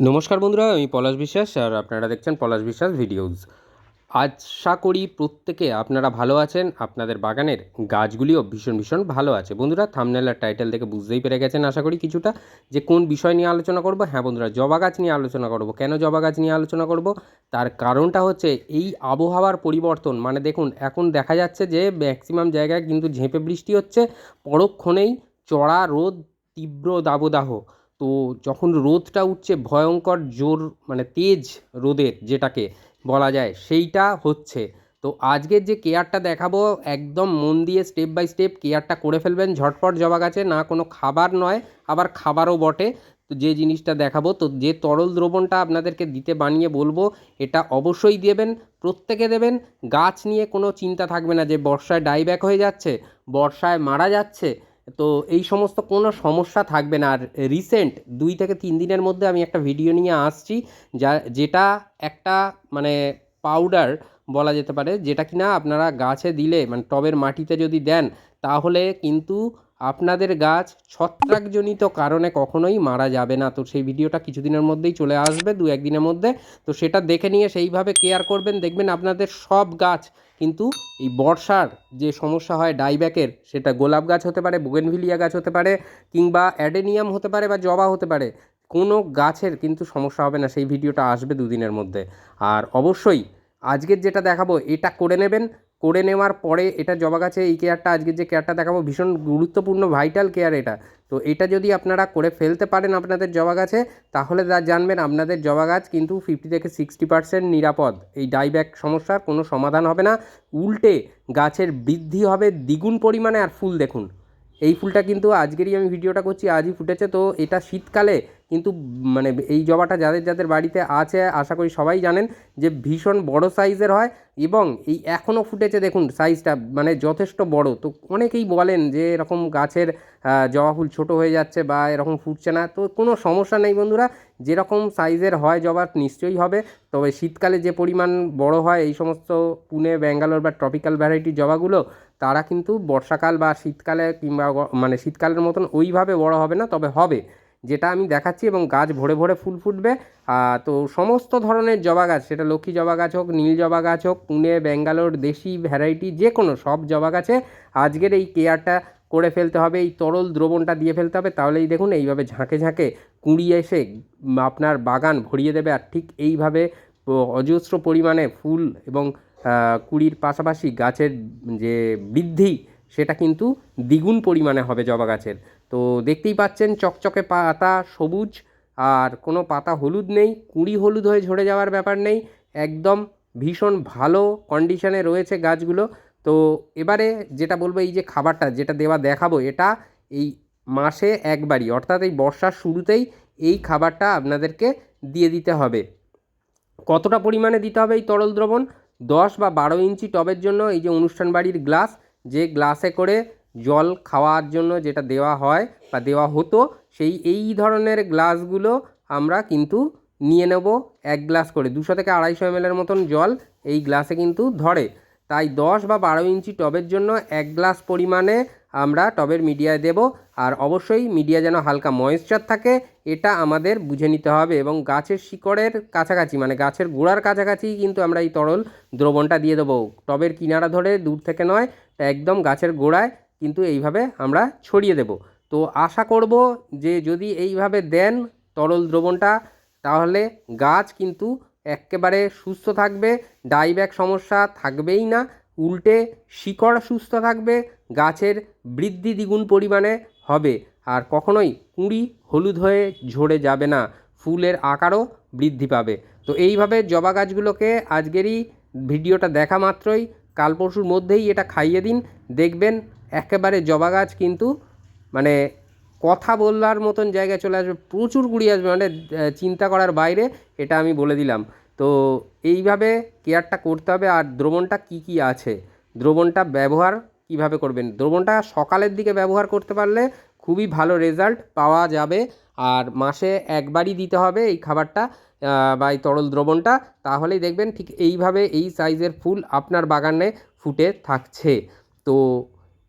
নমস্কার বন্ধুরা, আমি পলাশ বিশ্বাস আর আপনারা দেখছেন পলাশ বিশ্বাস ভিডিওস। আশা করি প্রত্যেকে আপনারা ভালো আছেন, আপনাদের বাগানের গাছগুলিও ভীষণ ভীষণ ভালো আছে। বন্ধুরা থামনেল আর টাইটেল দেখে বুঝতেই পেরে গেছেন, আশা করি কিছুটা যে কোন বিষয় নিয়ে আলোচনা করব। হ্যাঁ বন্ধুরা, জবা গাছ নিয়ে আলোচনা করব। কেন জবা গাছ নিয়ে আলোচনা করব? তার কারণটা হচ্ছে এই আবহাওয়ার পরিবর্তন। মানে দেখুন, এখন দেখা যাচ্ছে যে ম্যাক্সিমাম জায়গায় কিন্তু ঝেঁপে বৃষ্টি হচ্ছে, পরক্ষণেই চড়া রোদ তীব্র দাবদাহ। তো যখন রোদটা উঠছে, ভয়ঙ্কর জোর মানে তেজ রোদের যেটাকে বলা যায়, সেইটা হচ্ছে। তো আজকের যে কেয়ারটা দেখাবো, একদম মন দিয়ে স্টেপ বাই স্টেপ কেয়ারটা করে ফেলবেন। ঝটপট জবা গাছে, না কোনো খাবার নয়, আবার খাবারও বটে। তো যে জিনিসটা দেখাবো, তো যে তরল দ্রবণটা আপনাদেরকে দিতে বানিয়ে বলব, এটা অবশ্যই দেবেন, প্রত্যেকে দেবেন। গাছ নিয়ে কোনো চিন্তা থাকবে না যে বর্ষায় ডাইব্যাক হয়ে যাচ্ছে, বর্ষায় মারা যাচ্ছে তো এই সমস্ত কোনো সমস্যা থাকবে না। আর রিসেন্ট দুই থেকে তিন দিনের মধ্যে আমি একটা ভিডিও নিয়ে আসছি, যা, যেটা একটা মানে পাউডার বলা যেতে পারে, যেটা কিনা আপনারা গাছে দিলে মানে টবের মাটিতে যদি দেন, তাহলে কিন্তু আপনাদের গাছ ছত্রাকজনিত কারণে কখনোই মারা যাবে না। তো সেই ভিডিওটা কিছুদিনের মধ্যেই চলে আসবে দু একদিনের মধ্যে। তো সেটা দেখে নিয়ে সেইভাবে কেয়ার করবেন। দেখবেন আপনাদের সব গাছ কিন্তু এই বর্ষার যে সমস্যা হয় ডাইব্যাকের, সেটা গোলাপ গাছ হতে পারে বুগেনভিলিয়া গাছ হতে পারে, কিংবা অ্যাডেনিয়াম হতে পারে বা জবা হতে পারে, কোনো গাছের কিন্তু সমস্যা হবে না, সেই ভিডিওটা আসবে দুদিনের মধ্যে। আর অবশ্যই আজকের যেটা দেখাবো, এটা করে নেবেন। করে নেওয়ার পরে এটা জবা গাছে এই কেয়ারটা আজকে যে কেয়ারটা দেখাবো, ভীষণ গুরুত্বপূর্ণ ভাইটাল কেয়ার এটা। তো এটা যদি আপনারা করে ফেলতে পারেন আপনাদের জবা গাছে, তাহলে যা জানবেন আপনাদের জবা গাছ কিন্তু ফিফটি থেকে সিক্সটি পার্সেন্ট নিরাপদ। এই ডাইব্যাক সমস্যার কোনো সমাধান হবে না। উল্টে গাছের বৃদ্ধি হবে দ্বিগুণ পরিমাণে, আর ফুল দেখুন। এই ফুলটা কিন্তু আজকেরই আমি ভিডিওটা করছি, আজই ফুটেছে। তো এটা শীতকালে কিন্তু মানে এই জবাটা যাদের যাদের বাড়িতে আছে, আশা করি সবাই জানেন যে ভীষণ বড় সাইজের হয় এবং এই এখনও ফুটেছে দেখুন সাইজটা মানে যথেষ্ট বড়। তো অনেকেই বলেন যে এরকম গাছের জবা ফুল ছোটো হয়ে যাচ্ছে বা এরকম ফুটছে না। তো কোনো সমস্যা নেই বন্ধুরা, যেরকম সাইজের হয় জবা নিশ্চয়ই হবে। তবে শীতকালে যে পরিমাণ বড় হয় এই সমস্ত পুনে, ব্যাঙ্গালোর বা ট্রপিক্যাল ভ্যারাইটির জবাগুলো, তারা কিন্তু বর্ষাকাল বা শীতকালে কিংবা মানে শীতকালের মতন ওইভাবে বড় হবে না, তবে হবে। যেটা আমি দেখাচ্ছি এবং গাছ ভরে ভরে ফুল ফুটবে। তো সমস্ত ধরনের জবা গাছ, সেটা লক্ষ্মী জবা গাছ হোক, নীল জবা গাছ হোক, পুনে, ব্যাঙ্গালোর, দেশি ভ্যারাইটি যে কোনো সব জবা গাছে আজকের এই কেয়ারটা করে ফেলতে হবে, এই তরল দ্রবণটা দিয়ে ফেলতে হবে। তাহলেই দেখুন, এইভাবে ঝাঁকে ঝাঁকে কুড়ি এসে আপনার বাগান ভরিয়ে দেবে আর ঠিক এইভাবে অজস্র পরিমাণে ফুল এবং কুড়ির পাশাপাশি গাছের যে বৃদ্ধি, সেটা কিন্তু দ্বিগুণ পরিমাণে হবে জবা গাছের। তো দেখতেই পাচ্ছেন চকচকে পাতা সবুজ আর কোনো পাতা হলুদ নেই, কুঁড়ি হলুদ হয়ে ঝরে যাওয়ার ব্যাপার নেই, একদম ভীষণ ভালো কন্ডিশনে রয়েছে গাছগুলো। তো এবারে যেটা বলব এই যে খাবারটা, যেটা দেওয়া দেখাবো, এটা এই মাসে একবারই, অর্থাৎ এই বর্ষার শুরুতেই এই খাবারটা আপনাদেরকে দিয়ে দিতে হবে। কতটা পরিমাণে দিতে হবে এই তরল দ্রবণ? দশ বা বারো ইঞ্চি টবের জন্য এই যে অনুষ্ঠান বাড়ির গ্লাস, যে গ্লাসে করে জল খাওয়ার জন্য যেটা দেওয়া হয় বা দেওয়া হতো, সেই এই ধরনের গ্লাসগুলো আমরা কিন্তু নিয়ে নেব এক গ্লাস করে। দুশো থেকে আড়াইশো এমএলের মতন জল এই গ্লাসে কিন্তু ধরে। তাই দশ বা বারো ইঞ্চি টবের জন্য এক গ্লাস পরিমাণে আমরা টবের মিডিয়ায় দেব। আর অবশ্যই মিডিয়া যেন হালকা ময়েশ্চার থাকে, এটা আমাদের বুঝে নিতে হবে এবং গাছের শিকড়ের কাছাকাছি মানে গাছের গোড়ার কাছাকাছি কিন্তু আমরা এই তরল দ্রবণটা দিয়ে দেবো। টবের কিনারা ধরে দূর থেকে নয়, একদম গাছের গোড়ায় কিন্তু এইভাবে আমরা ছড়িয়ে দেব। তো আশা করব যে যদি এইভাবে দেন তরল দ্রবণটা, তাহলে গাছ কিন্তু একেবারে সুস্থ থাকবে ডাইব্যাক সমস্যা থাকবেই না, উল্টে শিকড় সুস্থ থাকবে, গাছের বৃদ্ধি দ্বিগুণ পরিমাণে হবে, আর কখনোই কুঁড়ি হলুদ হয়ে ঝরে যাবে না, ফুলের আকারও বৃদ্ধি পাবে। তো এইভাবে জবা গাছগুলোকে আজকেরই ভিডিওটা দেখা মাত্রই, কাল পরশুর মধ্যেই এটা খাইয়ে দিন, দেখবেন একেবারে জবা গাছ কিন্তু মানে কথা বলার মতন জায়গায় চলে আসবে, প্রচুর কুড়ি আসবে মানে চিন্তা করার বাইরে এটা আমি বলে দিলাম। তো এইভাবে কেয়ারটা করতে হবে, আর দ্রবণটা কি কি আছে? দ্রবণটা ব্যবহার কীভাবে করবেন? দ্রবণটা সকালের দিকে ব্যবহার করতে পারলে খুবই ভালো রেজাল্ট পাওয়া যাবে, আর মাসে একবারই দিতে হবে এই খাবারটা বা এই তরল দ্রবণটা। তাহলেই দেখবেন ঠিক এইভাবে এই সাইজের ফুল আপনার বাগানে ফুটে থাকছে। তো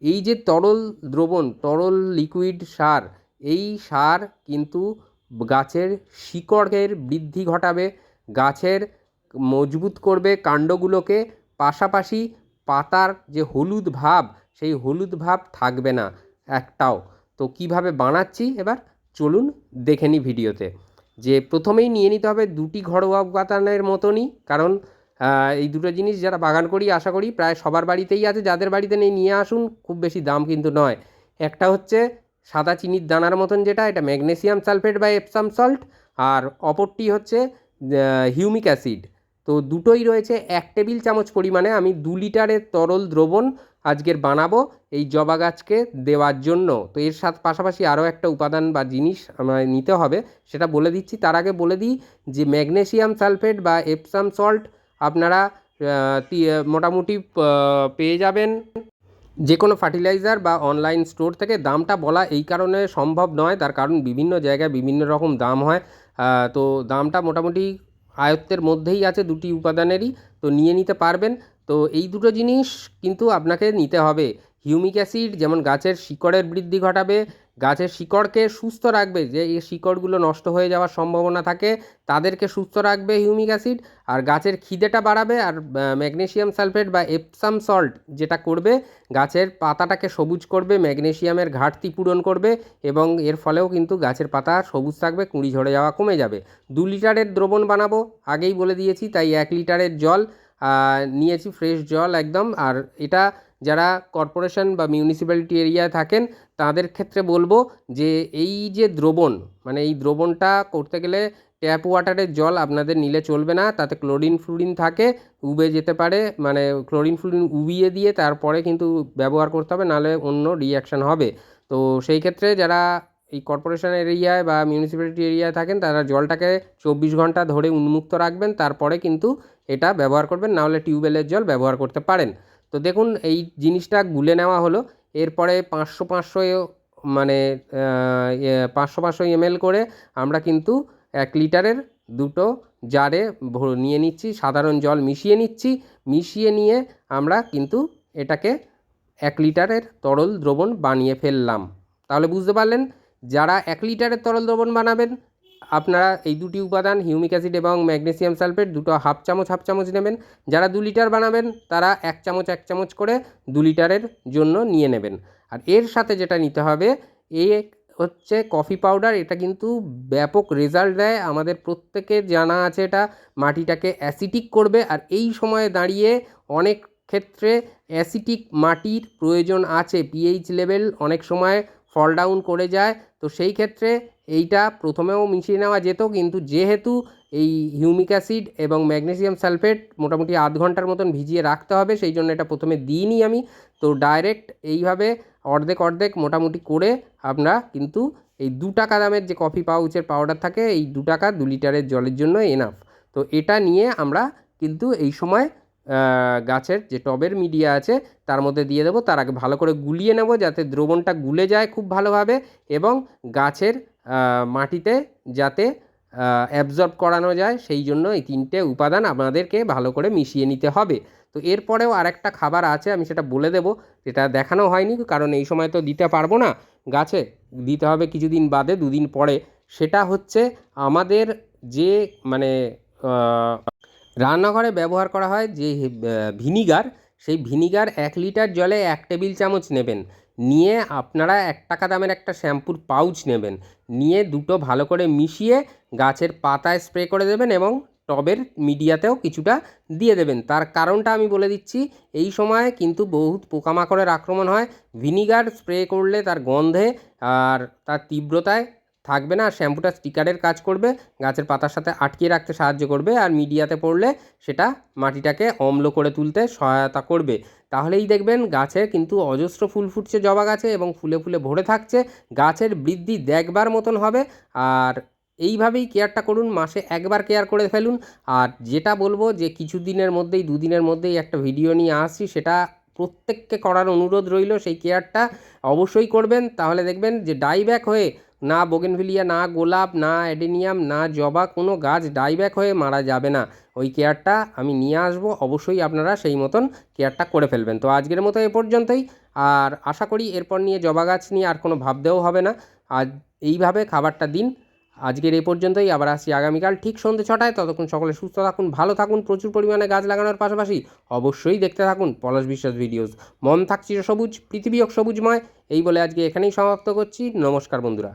এই যে তরল দ্রবণ, তরল লিকুইড সার, এই সার কিন্তু গাছের শিকড়ের বৃদ্ধি ঘটাবে, গাছের মজবুত করবে কাণ্ডগুলোকে, পাশাপাশি পাতার যে হলুদ ভাব, সেই হলুদ ভাব থাকবে না একটাও। তো কীভাবে বানাচ্ছি? এবার চলুন দেখে নিই ভিডিওতে। যে প্রথমেই নিয়ে নিতে হবে দুটি ঘরোয়া উপাদানের মতনই, কারণ এই দুটো জিনিস যারা বাগান করি, আশা করি প্রায় সবার বাড়িতেই আছে। যাদের বাড়িতে নেই, নিয়ে আসুন, খুব বেশি দাম কিন্তু নয়। একটা হচ্ছে সাদা চিনির দানার মতন যেটা, এটা ম্যাগনেসিয়াম সালফেট বা এপসাম সল্ট, আর অপরটি হচ্ছে হিউমিক অ্যাসিড। তো দুটোই রয়েছে এক টেবিল চামচ পরিমাণে। আমি দু লিটারের তরল দ্রবণ আজকের বানাবো এই জবা গাছকে দেওয়ার জন্য। তো এর সাথে পাশাপাশি আরও একটা উপাদান বা জিনিস আমায় নিতে হবে, সেটা বলে দিচ্ছি। তার আগে বলে দিই যে ম্যাগনেসিয়াম সালফেট বা এপসাম সল্ট আপনারা মোটামুটি পেয়ে যাবেন। যে কোনো ফার্টিলাইজার বা অনলাইন স্টোর থেকে দামটা বলা এই কারণে সম্ভব নয়। তার কারণ বিভিন্ন জায়গায় বিভিন্ন রকম দাম হয়। তো দামটা মোটামুটি আয়ত্তের মধ্যেই আছে দুটি উপাদানেরই। তো নিয়ে নিতে পারবেন। তো এই দুটো জিনিস কিন্তু আপনাকে নিতে হবে। হিউমিক অ্যাসিড যেমন গাছের শিকড়ের বৃদ্ধি ঘটাবে গাছের শিকড়কে সুস্থ রাখবে, যে এই শিকড়গুলো নষ্ট হয়ে যাওয়ার সম্ভাবনা থাকে, তাদেরকে সুস্থ রাখবে হিউমিক অ্যাসিড, আর গাছের খিদেটা বাড়াবে, আর ম্যাগনেশিয়াম সালফেট বা এপসাম সল্ট যেটা করবে, গাছের পাতাটাকে সবুজ করবে, ম্যাগনেশিয়ামের ঘাটতি পূরণ করবে, এবং এর ফলেও কিন্তু গাছের পাতা সবুজ থাকবে, কুঁড়ি ঝরে যাওয়া কমে যাবে। দু লিটারের দ্রবণ বানাবো, আগেই বলে দিয়েছি, তাই এক লিটারের জল নিয়েছি, ফ্রেশ জল একদম, আর এটা যারা কর্পোরেশন বা মিউনিসিপ্যালিটি এরিয়ায় থাকেন, তাদের ক্ষেত্রে বলব যে এই যে দ্রবণ মানে এই দ্রবণটা করতে গেলে ট্যাপ ওয়াটারের জল আপনাদের নিলে চলবে না, তাতে ক্লোরিন ফ্লুরিন থাকে, উবে যেতে পারে মানে ক্লোরিন ফ্লুরিন উবিয়ে দিয়ে তারপরে কিন্তু ব্যবহার করতে হবে নাহলে অন্য রিয়াকশান হবে। তো সেই ক্ষেত্রে যারা এই কর্পোরেশন এরিয়ায় বা মিউনিসিপ্যালিটি এরিয়ায় থাকেন, তারা জলটাকে চব্বিশ ঘণ্টা ধরে উন্মুক্ত রাখবেন, তারপরে কিন্তু এটা ব্যবহার করবেন, নাহলে টিউবওয়েলের জল ব্যবহার করতে পারেন। তো দেখুন, এই জিনিসটা গুলে নেওয়া হলো। এরপরে পাঁচশো পাঁচশো মানে পাঁচশো পাঁচশো এমএল করে আমরা কিন্তু এক লিটারের দুটো জারে নিয়ে নিচ্ছি, সাধারণ জল মিশিয়ে নিচ্ছি। মিশিয়ে নিয়ে আমরা কিন্তু এটাকে এক লিটারের তরল দ্রবণ বানিয়ে ফেললাম। তাহলে বুঝতে পারলেন, যারা এক লিটারের তরল দ্রবণ বানাবেন আপনারা এই দুটি উপাদান হিউমিক অ্যাসিড এবং ম্যাগনেসিয়াম সালফেট দুটো হাফ চামচ হাফ চামচ নেবেন। যারা দু লিটার বানাবেন, তারা এক চামচ এক চামচ করে দু লিটারের জন্য নিয়ে নেবেন। আর এর সাথে যেটা নিতে হবে, এ হচ্ছে কফি পাউডার। এটা কিন্তু ব্যাপক রেজাল্ট দেয়। আমাদের প্রত্যেকের জানা আছে এটা। মাটিটাকে অ্যাসিটিক করবে। আর এই সময়ে দাঁড়িয়ে অনেক ক্ষেত্রে অ্যাসিটিক মাটির প্রয়োজন আছে। পিএইচ লেভেল অনেক সময় ফল ডাউন করে যায়। তো সেই ক্ষেত্রে এইটা প্রথমেও মিশিয়ে নেওয়া যেত, কিন্তু যেহেতু এই হিউমিক অ্যাসিড এবং ম্যাগনেসিয়াম সালফেট মোটামুটি আধ ঘণ্টার মতন ভিজিয়ে রাখতে হবে, সেই জন্য এটা প্রথমে দিইনি আমি। তো ডাইরেক্ট এইভাবে অর্ধেক অর্ধেক মোটামুটি করে আমরা কিন্তু এই দু টাকা দামের যে কফি পাউচের পাউডার থাকে, এই দু টাকা দু লিটারের জলের জন্য এনাফ তো এটা নিয়ে আমরা কিন্তু এই সময় গাছের যে টবের মিডিয়া আছে, তার মধ্যে দিয়ে দেবো। তার আগে ভালো করে গুলিয়ে নেব যাতে দ্রবণটা গুলে যায় খুব ভালোভাবে এবং গাছের মাটিতে যাতে অ্যাবজর্ব করানো যায়, সেই জন্য এই তিনটে উপাদান আপনাদেরকে ভালো করে মিশিয়ে নিতে হবে। তো এরপরেও আরেকটা খাবার আছে, আমি সেটা বলে দেবো, যেটা দেখানো হয়নি, কারণ এই সময় তো দিতে পারব না। গাছে দিতে হবে কিছুদিন বাদে, দুদিন পরে। সেটা হচ্ছে আমাদের যে মানে রান্নাঘরে ব্যবহার করা হয় যে ভিনিগার, সেই ভিনিগার এক লিটার জলে এক টেবিল চামচ নেবেন। নিয়ে আপনারা এক টাকা দামের একটা শ্যাম্পুর পাউচ নেবেন। নিয়ে দুটো ভালো করে মিশিয়ে গাছের পাতায় স্প্রে করে দেবেন এবং টবের মিডিয়াতেও কিছুটা দিয়ে দেবেন। তার কারণটা আমি বলে দিচ্ছি, এই সময় কিন্তু বহুত পোকামাকড়ের আক্রমণ হয়। ভিনিগার স্প্রে করলে তার গন্ধে আর তার তীব্রতায় থাকবে না। আর শ্যাম্পুটা স্টিকারের কাজ করবে, গাছের পাতার সাথে আটকিয়ে রাখতে সাহায্য করবে আর মিডিয়াতে পড়লে সেটা মাটিটাকে অম্ল করে তুলতে সহায়তা করবে। তাহলেই দেখবেন গাছে কিন্তু অজস্র ফুল ফুটছে, জবা গাছে এবং ফুলে ফুলে ভরে থাকছে। গাছের বৃদ্ধি দেখবার মতন হবে। আর এইভাবেই কেয়ারটা করুন, মাসে একবার কেয়ার করে ফেলুন। আর যেটা বলব যে কিছু দিনের মধ্যেই, দুদিনের মধ্যেই একটা ভিডিও নিয়ে আসছি, সেটা প্রত্যেককে করার অনুরোধ রইল সেই কেয়ারটা অবশ্যই করবেন। তাহলে দেখবেন যে ডাইব্যাক হয়ে না বোগেনভিলিয়া, না গোলাপ, না অ্যাডেনিয়াম, না জবা কোনো গাছ ডাইব্যাক হয়ে মারা যাবে না। ওই কেয়ারটা আমি নিয়ে আসব। অবশ্যই আপনারা সেই মতন কেয়ারটা করে ফেলবেন। তো আজকের মতো এ পর্যন্তই। আর আশা করি এরপর নিয়ে জবা গাছ নিয়ে আর কোনো ভাবতেও হবে না। আর এইভাবে খাবারটা দিন। আজকের এই পর্যন্তই। আবার আসছি আগামীকাল ঠিক সন্ধ্যে ছটায়। ততক্ষণ সকলে সুস্থ থাকুন, ভালো থাকুন, প্রচুর পরিমাণে গাছ লাগানোর পাশাপাশি অবশ্যই দেখতে থাকুন পলাশ বিশ্বাস ভিডিওস। মন থাকছি সবুজ, পৃথিবী সবুজময়। এই বলে আজকে এখানেই সমাপ্ত করছি। নমস্কার বন্ধুরা।